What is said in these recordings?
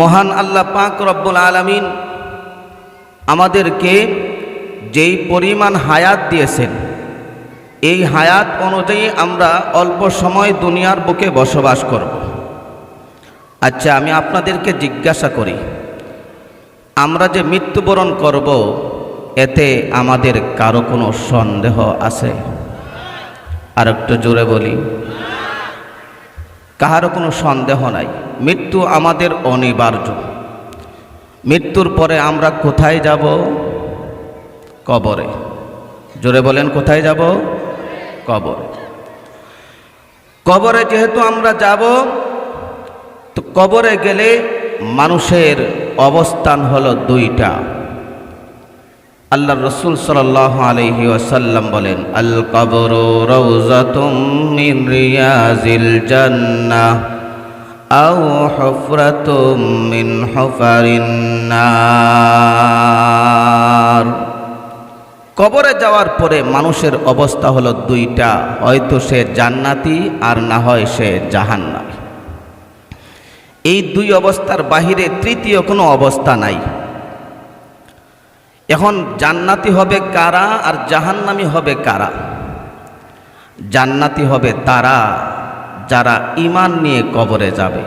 মহান আল্লাহ পাক রব্বুল আলমিন আমাদেরকে যেই পরিমাণ হায়াত দিয়েছেন, এই হায়াত অনুযায়ী আমরা অল্প সময় দুনিয়ার বুকে বসবাস করব। আচ্ছা আমি আপনাদেরকে জিজ্ঞাসা করি, আমরা যে মৃত্যুবরণ করব, এতে আমাদের কারও কোনো সন্দেহ আছে? আর একটু জোরে বলি। কাহারও কোনো সন্দেহ নাই। মৃত্যু আমাদের অনিবার্য। মৃত্যুর পরে আমরা কোথায় যাব? কবরে। জোরে বলেন, কোথায় যাব? কবরে। কবরে যেহেতু আমরা যাব, তো কবরে গেলে মানুষের অবস্থান হলো দুইটা। আল্লাহ রসুল সাল্লাহ আলহি ওয়াসাল্লাম বলেন আল কবর রিয়াজিল হুফারিন কবরে যাওয়ার পরে মানুষের অবস্থা হলো দুইটা, হয়তো সে জান্নাতি আর না হয় সে জাহান্নামী। এই দুই অবস্থার বাহিরে তৃতীয় কোনো অবস্থা নাই। এখন জান্নাতি হবে কারা আর জাহান্নামি হবে কারা? জান্নাতি হবে তারা যারা ইমান নিয়ে কবরে যাবে।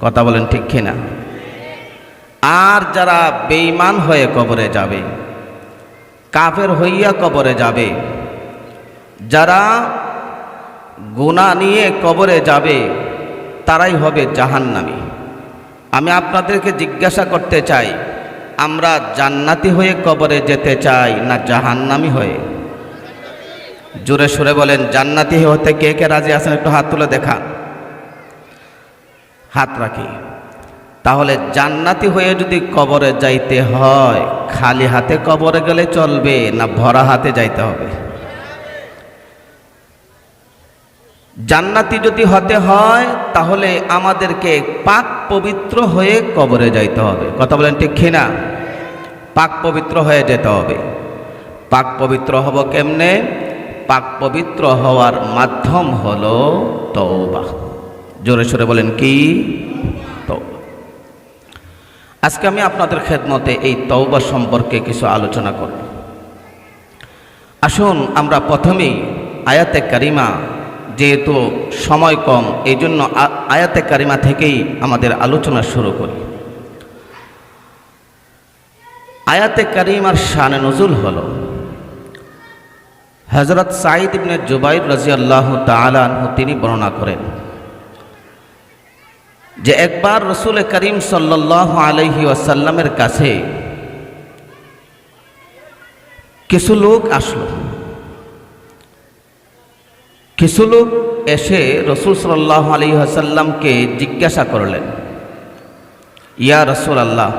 কথা বলেন ঠিক কিনা? আর যারা বেঈমান হয়ে কবরে যাবে, কাফের হইয়া কবরে যাবে, যারা গুণা নিয়ে কবরে যাবে, তারাই হবে জাহান্নামী। আমি আপনাদেরকে জিজ্ঞাসা করতে চাই আমরা জান্নাতি হয়ে কবরে যেতে চাই না জাহান্নামি হয়ে? জোরে সুরে বলেন, জান্নাতি হতে কে কে রাজি আছেন? একটু হাত তুলে দেখা হাত রাখি। তাহলে জান্নাতি হয়ে যদি কবরে যাইতে হয়, খালি হাতে কবরে গেলে চলবে না ভরা হাতে যাইতে হবে? জান্নাতি যদি হতে হয়, তাহলে আমাদেরকে পাক পবিত্র হয়ে কবরে যাইতে হবে। কথা বলেন ঠিক কিনা? পাক পবিত্র হয়ে যেতে হবে। পাক পবিত্র হব কেমনে? পাক পবিত্র হওয়ার মাধ্যম হলো তওবা। জোরে সোরে বলেন কি? তওবা। আজকে আমি আপনাদের খেদমতে এই তওবা সম্পর্কে কিছু আলোচনা করব। আসুন আমরা প্রথমেই আয়াতে কারিমা যেহেতু সময় কম এই জন্য আয়াতে কারিমা থেকেই আমাদের আলোচনা শুরু করি। আয়াতে কারিমার শানে নজুল হল হজরত সাঈদ ইবনে জুবাইর রাজিয়াল্লাহ তালানহু তিনি বর্ণনা করেন যে, একবার রসুল করিম সাল্লাহ আলহি ওয়াসাল্লামের কাছে কিছু লোক আসলো। কিছু লোক এসে রসুল সাল্লাহ আলী আসাল্লামকে জিজ্ঞাসা করলেন, ইয়া রসুল আল্লাহ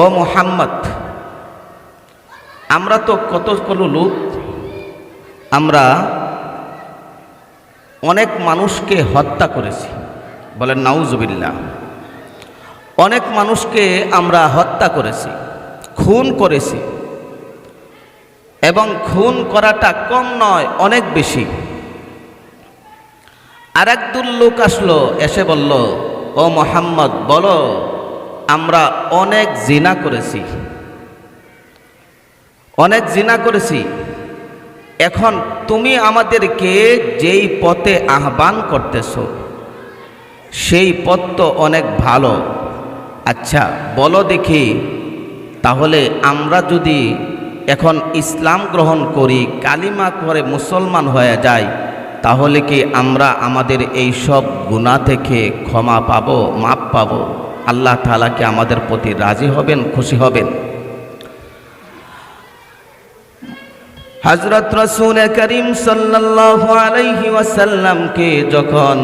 ও মোহাম্মদ, আমরা তো কত কত লোক, আমরা অনেক মানুষকে হত্যা করেছি। বলেন নাউজুবিল্লা অনেক মানুষকে আমরা হত্যা করেছি, খুন করেছি। এবং খুন করাটা কম নয়, অনেক বেশি। আর এক লোক আসলো, এসে বলল, ও মোহাম্মদ, বলো, আমরা অনেক জিনা করেছি। অনেক জিনা করেছি। এখন তুমি আমাদেরকে যেই পথে আহ্বান করতেছ, সেই পথ তো অনেক ভালো। আচ্ছা বলো দেখি, তাহলে আমরা যদি এখন ইসলাম গ্রহণ করি, কালিমা করে মুসলমান হয়ে যায় তাহলে কি আমরা আমাদের এই সব গুণা থেকে ক্ষমা পাব, মাপ পাব? আল্লাহ তালা কি আমাদের প্রতি রাজি হবেন, খুশি হবেন? হজরত রসুল করিম ওয়াসাল্লামকে যখন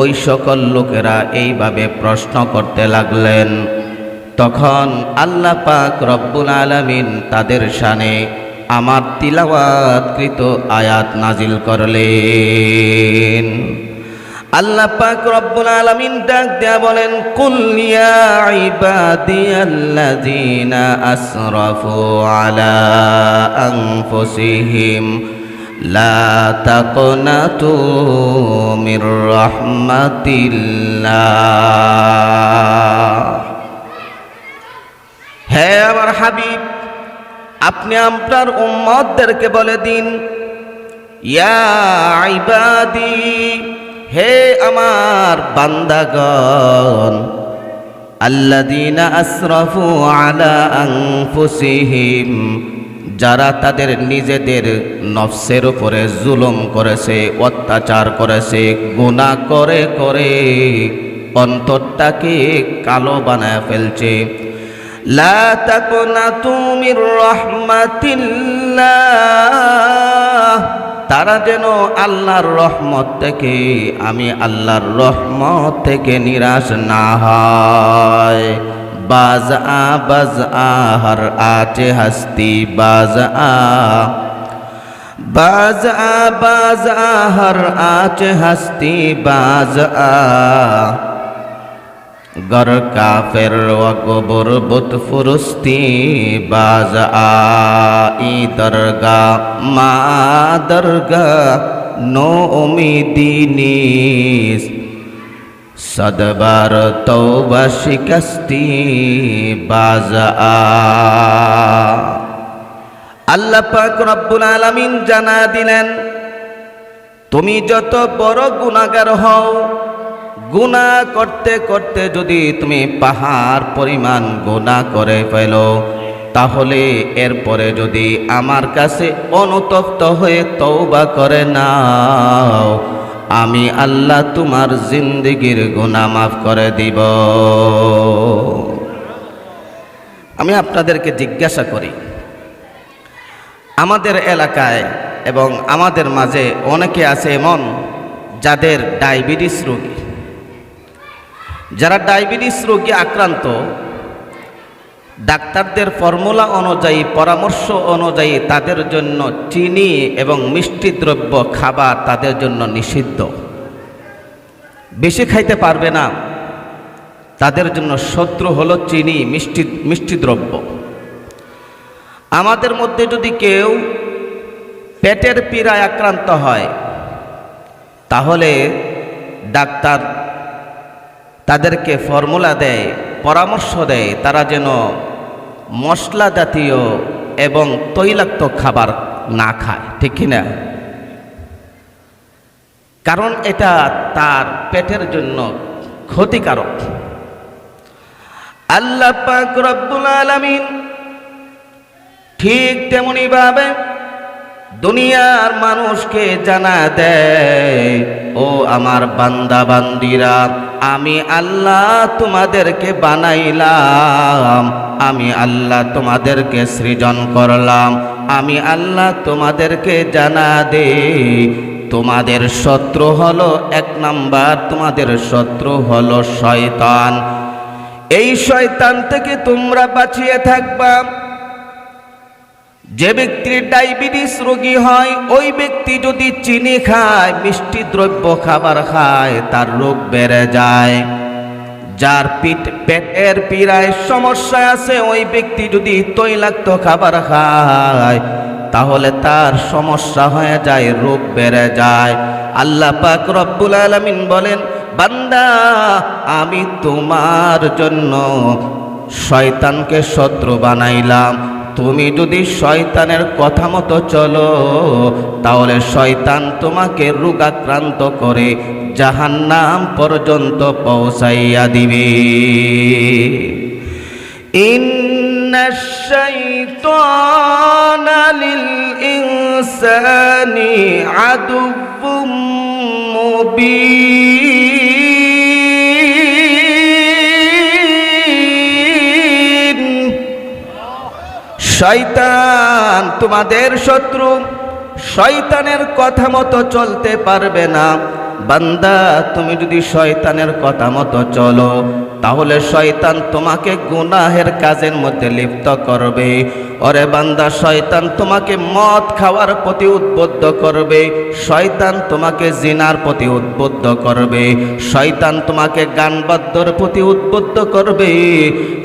ওই সকল লোকেরা এইভাবে প্রশ্ন করতে লাগলেন তখন আল্লাহ পাক রব্বুল আলমিন তাদের সানে আমার তিলাওয়াতকৃত আয়াত নাজিল করলেন। আল্লাহ পাক রব্বুল আলামিন ডাক দেয়া বলেন, কুল ইয়া আলা মির হাবিব, আপনি আপনার উম্মতদেরকে বলে দিন, ইয়া ইবাদি, হে আমার বান্দাগণ আল্লাদিনা আসরাফু আলা আনফুসিহিম, যারা তাদের নিজেদের নফসের উপরে জুলুম করেছে, অত্যাচার করেছে, গুনাহ করে করে অন্তরটাকে কালো বানায় ফেলছে তারা যেন আল্লাহর রহমত থেকে, আমি আল্লাহর রহমত থেকে নিরাশ না হয়। বাজ আ বাজ আ আচে হস্তি বাজ আ বাজ আ বাজ আ হর হস্তি বাজ আ গর কাফের অকবর বুত ফুরস্তি বাজ আই দরগা, মা দরগা নো দিনিস সদবার তৌ বসিকস্তি বাজ আল্লাপাক রব্বুল জানা দিলেন, তুমি যত বড় গুণাগার হও গুনাহ করতে করতে যদি তুমি পাহাড় পরিমাণ গুনাহ করে ফেলো, তাহলে এরপরে যদি আমার কাছে অনুতপ্ত হয়ে তৌবা করে নাও, আমি আল্লাহ তোমার জিন্দিগির গুনাহ মাফ করে দিব। আমি আপনাদেরকে জিজ্ঞাসা করি, আমাদের এলাকায় এবং আমাদের মাঝে অনেকে আছে এমন যাদের ডায়াবেটিস রোগী। যারা ডায়াবেটিস রোগী আক্রান্ত, ডাক্তারদের ফর্মুলা অনুযায়ী, পরামর্শ অনুযায়ী তাদের জন্য চিনি এবং মিষ্টি দ্রব্য খাবার তাদের জন্য নিষিদ্ধ। বেশি খাইতে পারবে না। তাদের জন্য শত্রু হলো চিনি, মিষ্টি মিষ্টি দ্রব্য। আমাদের মধ্যে যদি কেউ পেটের পীড়ায় আক্রান্ত হয়, তাহলে ডাক্তার তাদেরকে ফর্মুলা দেয়, পরামর্শ দেয়, তারা যেন মশলা জাতীয় এবং তৈলাক্ত খাবার না খায়, ঠিক কিনা কারণ এটা তার পেটের জন্য ক্ষতিকারক। আল্লাহ পাক রব্বুল আলামিন ঠিক তেমনি ভাবে দুনিয়ার মানুষকে জানা দেয় ও আমার বান্দা বান্দিরা, আমি আল্লাহ তোমাদেরকে বানাইলাম, আমি আল্লাহ তোমাদেরকে সৃজন করলাম, আমি আল্লাহ তোমাদেরকে জানা দে, তোমাদের শত্রু হলো এক নাম্বার, তোমাদের শত্রু হলো শয়তান। এই শয়তান থেকে তোমরা বাঁচিয়ে থাকবা। যে ব্যক্তির ডায়াবেটিস রোগী হয়, ওই ব্যক্তি যদি চিনি খায়, মিষ্টি দ্রব্য খাবার খায়, তার রোগ বেড়ে যায়। যার পিঠ পেটের পীড়ায় সমস্যা আছে, ওই ব্যক্তি যদি তৈলাক্ত খাবার খায়, তাহলে তার সমস্যা হয়ে যায়, রোগ বেড়ে যায়। আল্লাহ পাক রব্বুল আলামিন বলেন, বান্দা, আমি তোমার জন্য শয়তানকে শত্রু বানাইলাম। তুমি যদি শয়তানের কথা মতো চলো, তাহলে শয়তান তোমাকে রোগাক্রান্ত করে জাহান্নাম পর্যন্ত পৌঁছাইয়া দিবে। লিল-ইনসানি আদুব্বুম মুবিন। শয়তান তোমাদের শত্রু, শয়তানের কথা মতো চলতে পারবে না। বান্দা, তুমি যদি শয়তানের কথা মতো চলো, তাহলে শয়তান তোমাকে গুনাহের কাজের মধ্যে লিপ্ত করবে। ওরে বান্দা, শয়তান তোমাকে মদ খাওয়ার প্রতি উদ্বুদ্ধ করবে। শয়তান তোমাকে জিনার প্রতি উদ্বুদ্ধ করবে। শয়তান তোমাকে গানবাদ্যর প্রতি উদ্বুদ্ধ করবে।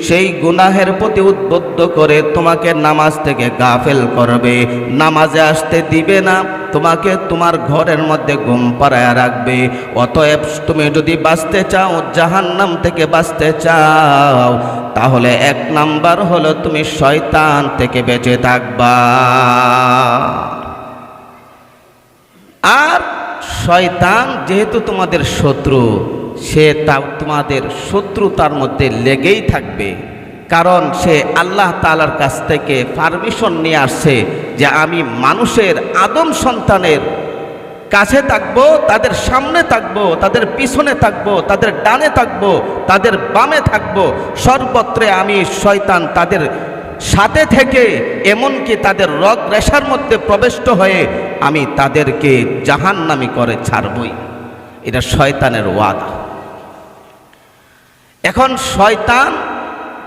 সেই গুনাহের প্রতি উদ্বুদ্ধ করে তোমাকে নামাজ থেকে গাফেল করবে। নামাজে আসতে দিবে না, তোমাকে তোমার ঘরের মধ্যে ঘুম পাড়ায় রাখবে। অতএব তুমি যদি বাঁচতে চাও, জাহান্নাম থেকে বাঁচতে চাও তাহলে এক নাম্বার হলো তুমি শয়তান থেকে বেঁচে থাকবা। আর শয়তান যেহেতু তোমাদের শত্রু, সে তা তোমাদের শত্রুতার মধ্যে লেগেই থাকবে। কারণ সে আল্লাহ তালার কাছ থেকে পারমিশন নিয়ে আসছে যে আমি মানুষের আদম সন্তানের কাছে থাকব, তাদের সামনে থাকব, তাদের পিছনে থাকব, তাদের ডানে থাকব, তাদের বামে থাকব, সর্বত্রে আমি শয়তান তাদের সাথে থেকে, এমনকি তাদের রগ রেশার মধ্যে প্রবিষ্ট হয়ে আমি তাদেরকে জাহান্নামি করে ছাড়বই। এটা শয়তানের ওয়াদা। এখন শয়তান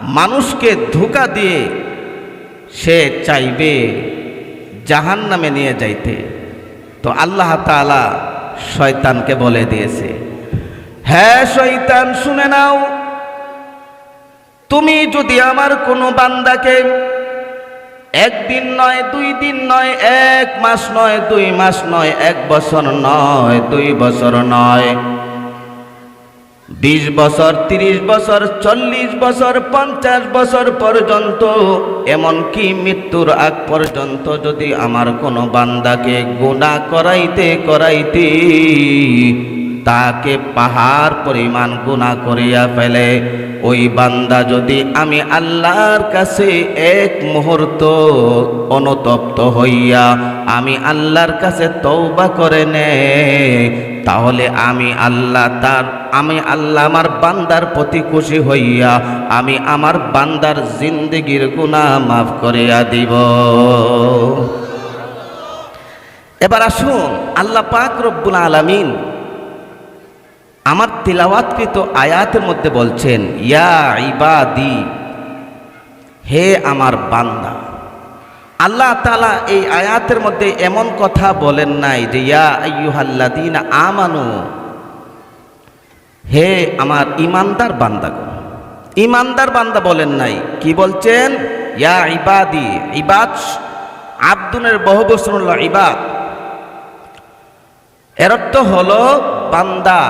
মানুষকে ধোকা দিয়ে সে চাইবে জাহান নামে নিয়ে যাইতে। তো আল্লাহ তালা শয়তানকে বলে দিয়েছে হ্যাঁ শয়তান, শুনে নাও। তুমি যদি আমার কোনো বান্দাকে একদিন নয়, দুই দিন নয়, এক মাস নয়, দুই মাস নয়, এক বছর নয়, দুই বছর নয় বিশ বছর, তিরিশ বছর, চল্লিশ বছর, পঞ্চাশ বছর পর্যন্ত, এমনকি মৃত্যুর আগ পর্যন্ত যদি আমার কোনো বান্দাকে গুণা করাইতে করাইতে, তাকে পাহাড় পরিমাণ গুণা করিয়া ফেলে। ওই বান্দা যদি আমি আল্লাহর কাছে এক মুহূর্ত অনুতপ্ত হইয়া আমি আল্লাহর কাছে তৌবা করে নে তাহলে আমি আল্লাহ তার, আমি আল্লাহ আমার বান্দার প্রতি খুশি হইয়া আমি আমার বান্দার জিন্দগির গুণা মাফ করিয়া দিব। এবার আসুন, আল্লাহ পাক রব্বুল আলামিন আমার তিলাওয়াতকৃত আয়াতের মধ্যে বলছেন, ইয়া ইবাদি, হে আমার বান্দা আল্লাহ তালা এই আয়াতের মধ্যে এমন কথা বলেন নাই যে, ইয়া আমানু, হে আমার ইমানদার বান্দাগণ। ইমানদার বান্দা বলেন নাই। কি বলছেন? ইয়া ইবাদি, ইবাদ, আব্দুনের বহু বসনুল্লাহ ইবাদ। এর অর্থ হলো বান্দা,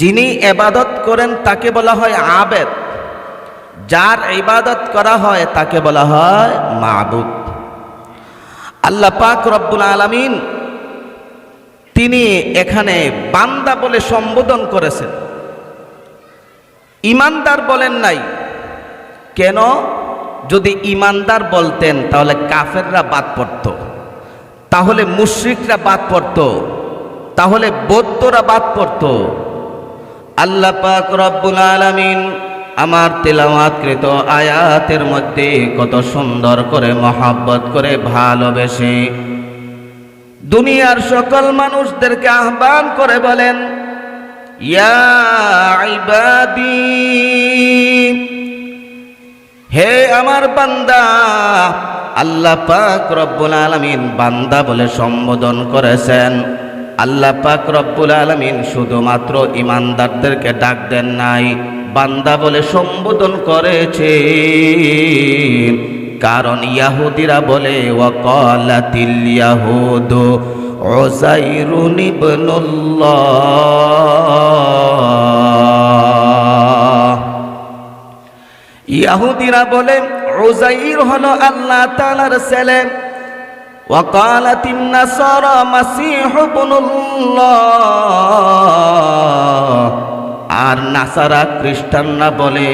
যিনি এবাদত করেন তাকে বলা হয় আবেদ। যার ইবাদত করা হয় তাকে বলা হয় মাবুদ। আল্লাহ পাক রব্বুল আলামিন তিনি এখানে বান্দা বলে সম্বোধন করেছেন। ইমানদার বলেন নাই। কেন? যদি ইমানদার বলতেন, তাহলে কাফেররা বাদ পড়ত। তাহলে মুশ্রিকরা বাদ পড়ত। তাহলে বৌদ্ধরা বাদ পড়ত। আল্লাহ পাক রব্বুল আলামিন আমার তেলাওয়াতকৃত আয়াতের মধ্যে কত সুন্দর করে মহাব্বত করে ভালোবেসে দুনিয়ার সকল মানুষদেরকে আহ্বান করে বলেন হে আমার বান্দা, আল্লাহ পাক রব্বুল আলামিন বান্দা বলে সম্বোধন করেছেন। আল্লাহ পাক রব্বুল আলামিন শুধুমাত্র ইমানদারদেরকে ডাক দেন নাই বান্দা বলে সম্বোধন করেছে কারণ ইয়াহুদিরা বলে ওয়াকালাতিল ইয়াহুদু উযাইরুন ইবনুল্লাহ ইয়াহুদিরা বলে উযাইর হলো আল্লাহ তাআলার ছেলে وقالت النصارى مسيح ابن الله আর নাসারা খ্রিস্টানরা বলে,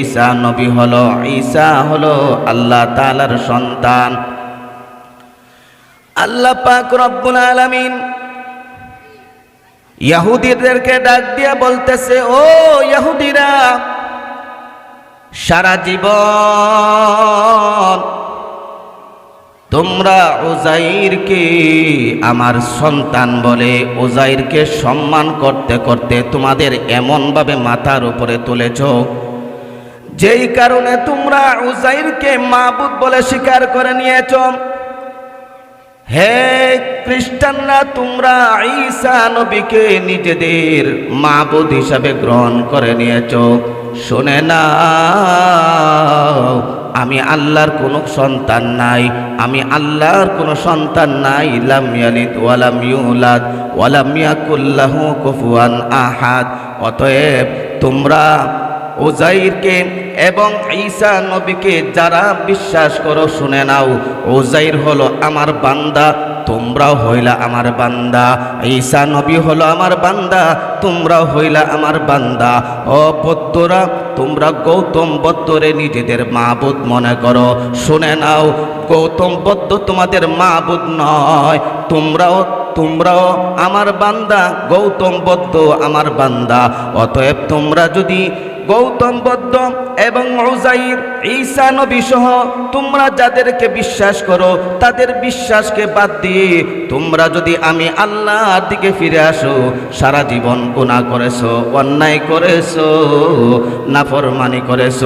ঈসা নবী হলো, ঈসা হলো আল্লাহ তাআলার সন্তান। আল্লাহ পাক রব্বুল আলামিন ইহুদিদেরকে ডাক দিয়া বলতেছে, ও ইহুদিরা সারা জীবন তোমরা ওজাইরকে আমার সন্তান বলে ওজাইরকে সম্মান করতে করতে তোমাদের এমনভাবে মাথার উপরে তুলেছ। যেই কারণে তোমরা উজাইরকে মাবুদ বলে স্বীকার করে নিয়েছ। হে খ্রিস্টানরা, তোমরা ঈসা নবীকে নিজেদের মাবুদ হিসাবে গ্রহণ করে নিয়েছ। শুনে না আমি আল্লাহর কোনো সন্তান নাই, আমি আল্লাহর কোনো সন্তান নাই, লাম ইয়ালিদ ওয়ালাম ইউলাদ ওয়ালাম ইয়াকুল্লাহু কুফুয়ান আহাদ। অতএব তোমরা ওজাইরকে এবং ঈসা নবীকে যারা বিশ্বাস করো শুনে নাও ওজাইর হলো আমার বান্দা তোমরাও হইলা আমার বান্দা। ঈসা নবী হলো আমার বান্দা তোমরাও হইলা আমার বান্দা। ও বৌদ্ধরা, তোমরা গৌতম বৌদ্ধরে নিজেদের মাবুদ মনে করো। শুনে নাও, গৌতম বৌদ্ধ তোমাদের মাবুদ নয়। তোমরাও তোমরাও আমার বান্দা, গৌতম বৌদ্ধ আমার বান্দা। অতএব তোমরা যদি গৌতম বৌদ্ধ এবং উজাইর, ঈসা নবী সহ তোমরা যাদেরকে বিশ্বাস করো, তাদের বিশ্বাসকে বাদ দিয়ে তোমরা যদি আমি আল্লাহর দিকে ফিরে আসো, সারা জীবন গুণা করেছ, অন্যায় করেছ, নাফরমানি করেছ,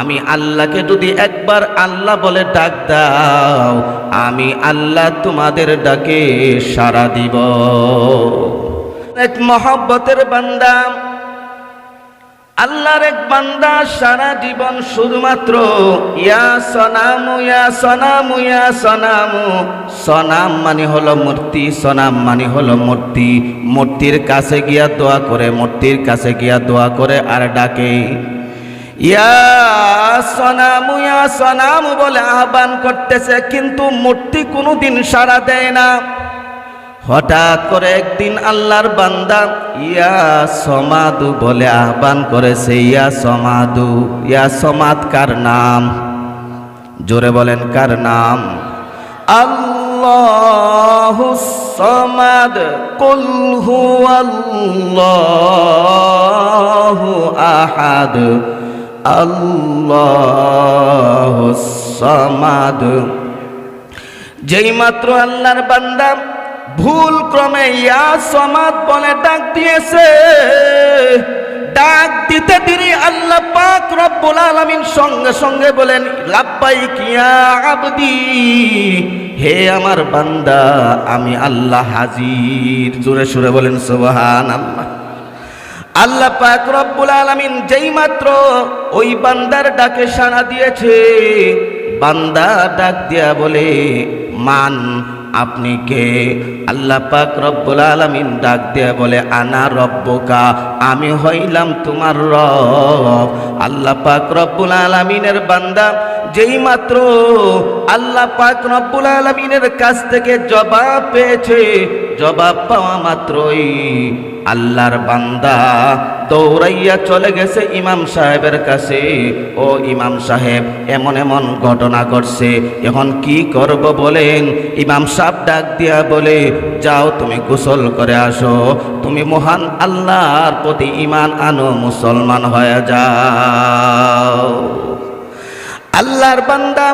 আমি আল্লাহকে যদি একবার আল্লাহ বলে ডাক দাও, আমি আল্লাহ তোমাদের ডাকে সারা দিব। এক মহব্বতের বান্দা আল্লাহর এক বান্দা সারা জীবন শুধুমাত্র, ইয়া সনামু ইয়া সনামু ইয়া সনামু। সনাম মানে হলো মূর্তি, সনাম মানে হলো মূর্তি। মূর্তির কাছে গিয়া দোয়া করে, মূর্তির কাছে গিয়া দোয়া করে আর ডাকে। ইয়া সনামু ইয়া সনামু বলে আহ্বান করতেছে, কিন্তু মূর্তি কোনোদিন সাড়া দেয় না। হঠাৎ করে একদিন আল্লাহর বান্দা, ইয়া সমাদু বলে আহ্বান করেছে, ইয়া সমাদু, ইয়া সমাদ কার নাম? জোরে বলেন, কার নাম? আল্লাহ সমাদ, কুল হুয়াল্লাহু আহাদ। আল্লাহ সমাদ। যেই মাত্র আল্লাহর বান্দা ভুল ক্রমে ইয়া সমাদ বলে ডাক দিয়েছে। ডাক দিতে তিনি আল্লাহ পাক রব্বুল আলামিন সঙ্গে সঙ্গে বলেন লাব্বাই কিয়া আবদি, হে আমার বান্দা, আমি আল্লাহ হাজির। জোরে সুরে বলেন সুবহান আল্লাহ আল্লাহ পাক রব্বুল আলামিন যেই মাত্র ওই বান্দার ডাকে সাড়া দিয়েছে। বান্দা ডাক দিয়া বলে, মান আপনি কে? আল্লাহ পাক রব্বুল আলামিন ডাক দিয়া বলে, আনা রব্বকা, আমি হইলাম তোমার রব। আল্লাহ পাক রব্বুল আলামিনের বান্দা, যেই মাত্র আল্লাহ পাক রব্বুল আলামিনের কাছ থেকে জবাব পেয়েছে, জবাব পাওয়া মাত্রই আল্লাহর বান্দা দৌড়াইয়া চলে গেছে ইমাম সাহেবের কাছে। ও ইমাম সাহেব, এমন এমন ঘটনা ঘটছে, এখন কি করব বলেন? ইমাম সাহেব ডাক দিয়া বলে, যাও তুমি গোসল করে আসো, তুমি মহান আল্লাহর প্রতি ইমান আনো, মুসলমান হয়ে যাও। আল্লাহর বান্দা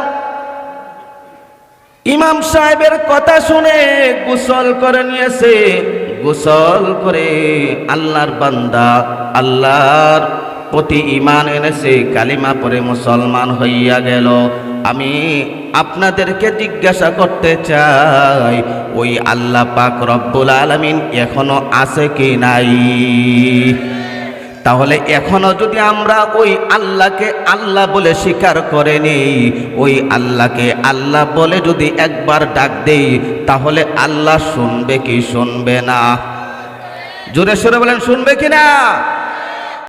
ইমাম সাহেবের কথা শুনে গোসল করে নিয়েছে। গোসল করে আল্লাহর বান্দা, আল্লাহর প্রতি ইমান এনেছে, কালিমা পরে মুসলমান হইয়া গেল। আমি আপনাদেরকে জিজ্ঞাসা করতে চাই, ওই আল্লাহ পাক রব্বুল আলমিন এখনও আছে কি নাই? তাহলে এখনও যদি আমরা ওই আল্লাহকে আল্লাহ বলে স্বীকার করে নেই, ওই আল্লাহকে আল্লাহ বলে যদি একবার ডাক দেই, তাহলে আল্লাহ শুনবে কি শুনবে না? জোরে সরে বলেন, শুনবে কি না